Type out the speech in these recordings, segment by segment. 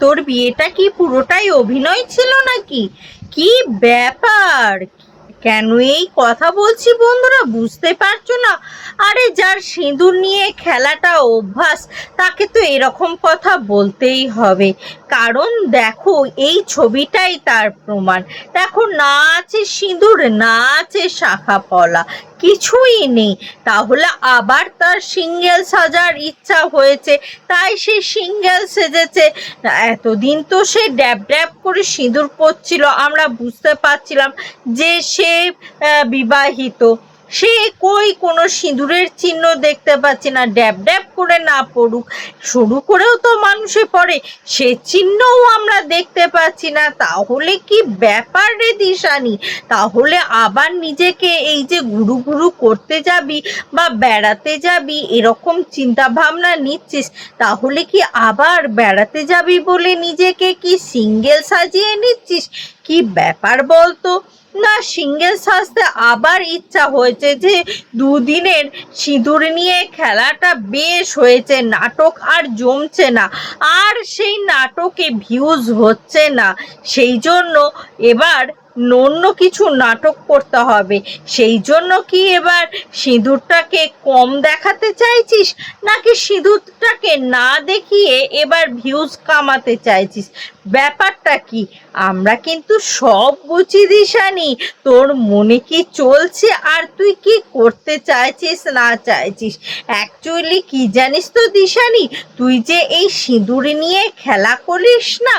তোর বিয়েটা কি পুরোটাই অভিনয় ছিল নাকি? কি ব্যাপার? কেন এই কথা বলছি বন্ধুরা? বুঝতে পারছ না? আরে যার সিঁদুর নিয়ে খেলাটা অভ্যাস, তাকে তো এরকম কথা বলতেই হবে। কারণ দেখো, এই ছবিটাই তার প্রমাণ। দেখো, না আছে সিঁদুর, না আছে শাখা পলা। কিছুই নেই। তাহলে আবার তার সিঙ্গেল সাজার ইচ্ছা হয়েছে, তাই সে সিঙ্গেল সেজেছে। এতদিন তো সে ড্যাব ড্যাব করে সিঁদুর পরছিল, আমরা বুঝতে পারছিলাম যে সে বিবাহিত। সে কই কোনো সিঁদুরের চিহ্ন দেখতে পাচ্ছি না, ড্যাব ড্যাব করে না পড়ুক। শুরু করেও তো মানুষে পড়ে, সে চিহ্নও আমরা দেখতে পাচ্ছি না। তাহলে কি ব্যাপার রে দিশানি? তাহলে আবার নিজেকে এই যে ঘুরু ঘুরু করতে যাবি বা বেড়াতে যাবি, এরকম চিন্তা ভাবনা নিচ্ছিস, তাহলে কি আবার বেড়াতে যাবি বলে নিজেকে কি সিঙ্গেল সাজিয়ে নিচ্ছিস? কি ব্যাপার বলতো? না, সিঙ্গেল সাজতে আবার ইচ্ছা হয়েছে যে দুদিনের সিঁদুর নিয়ে খেলাটা বেশ হয়েছে, নাটক আর জমছে না। আর সেই নাটকে ভিউজ হচ্ছে না। সেই জন্য এবার অন্য কিছু নাটক করতে হবে। সেই জন্য কি এবার সিঁদুরটাকে কম দেখাতে চাইছিস? নাকি সিঁদুরটাকে না দেখিয়ে এবার ভিউজ কামাতে চাইছিস? ব্যাপারটা কি? আমরা কিন্তু সব বুঝি দিশানি। তোর মনে কি চলছে? আর তুই কি করতে চাইছিস, না চাইছিস? অ্যাকচুয়ালি কি জানিস তো দিশানি? তুই যে এই সিঁদুর নিয়ে খেলা করিস না,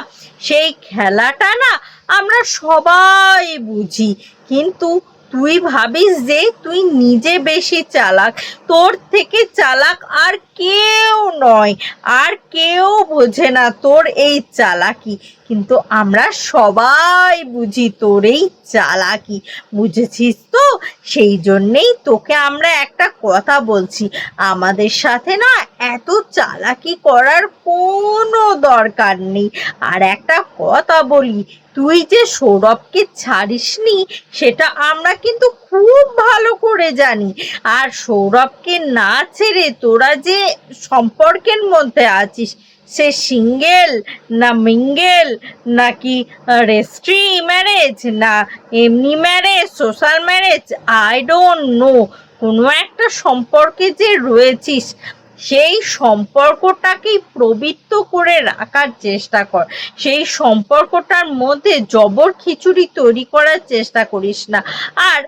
সেই খেলাটা না আমরা সবাই বুঝি। কিন্তু তুই ভাবিস যে তুই নিজে বেশি চালাক। তোর থেকে চালাক আর কেউ নয়। আর কেউ বোঝে না তোর এই চালাকি। কিন্তু আমরা সবাই বুঝি তোর এই চালাকি, বুঝেছিস তো? সেই জন্যেই তোকে আমরা একটা কথা বলছি। আমাদের সাথে না এত চালাকি করার কোনো দরকার নেই। আর একটা কথা বলি, তুই যে সৌরভকে ছাড়িসনি, সেটা আমরা কিন্তু খুব ভালো করে জানি। আর সৌরভকে না ছেড়ে তোরা যে সম্পর্কের মধ্যে আছিস সে সিঙ্গেল, না মিঙ্গেল, নাকি রেস্ট্রি ম্যারেজ, না এমনি marriage, social marriage, I don't know. কোনো একটা সম্পর্কে যে রয়েছিস, সেই সম্পর্কটাকেই প্রবৃত্ত করে রাখার চেষ্টা কর। সেই সম্পর্কটার মধ্যে জবর খিচুড়ি তৈরি করার চেষ্টা করিস না। আর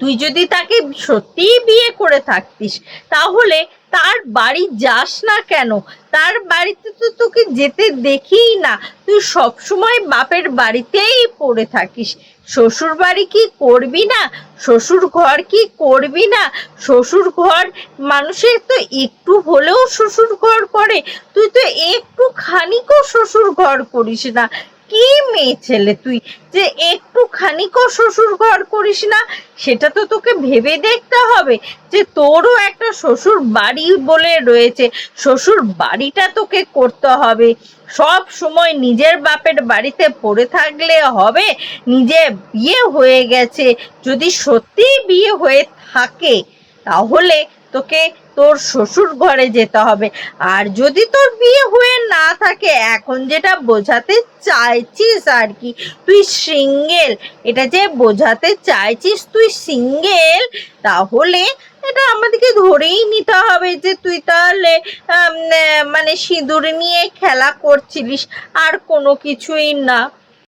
তুই যদি তাকে সত্যিই বিয়ে করে থাকতিস, তাহলে তার বাড়ি যাস না কেন? তার বাড়িতে তো তোকে যেতে দেখিই না। তুই সবসময় বাপের বাড়িতেই পড়ে থাকিস। শ্বশুর বাড়ি কি করবি না? শ্বশুর ঘর কি করবি না? শ্বশুর ঘর মানুষের তো একটু হলেও শ্বশুর ঘর করে। তুই তো একটু খানিকও শ্বশুর ঘর করিস না। কি মেয়ে ছেলে তুই? যে একটু খানিকও শ্বশুর ঘর করিস না, সেটা তো তোকে ভেবে দেখতে হবে যে তোরও একটা শ্বশুর বাড়ি বলে রয়েছে। শ্বশুর বাড়িটা তোকে করতে হবে। সব সময় নিজের বাপের বাড়িতে পড়ে থাকলে হবে, নিজে বিয়ে হয়ে গেছে। যদি সত্যিই বিয়ে হয়ে থাকে, তাহলে তোকে তোর শ্বশুর ঘরে যেতে হবে। আর যদি তোর বিয়ে হয়ে না থাকে, এখন যেটা বোঝাতে চাইছিস আর কি, তুই সিঙ্গেল এটা যে বোঝাতে চাইছিস তুই সিঙ্গেল তাহলে এটা আমাদেরকে ধরেই নিতে হবে যে তুই তাহলে মানে সিঁদুর নিয়ে খেলা করছিলিস, আর কোনো কিছুই না।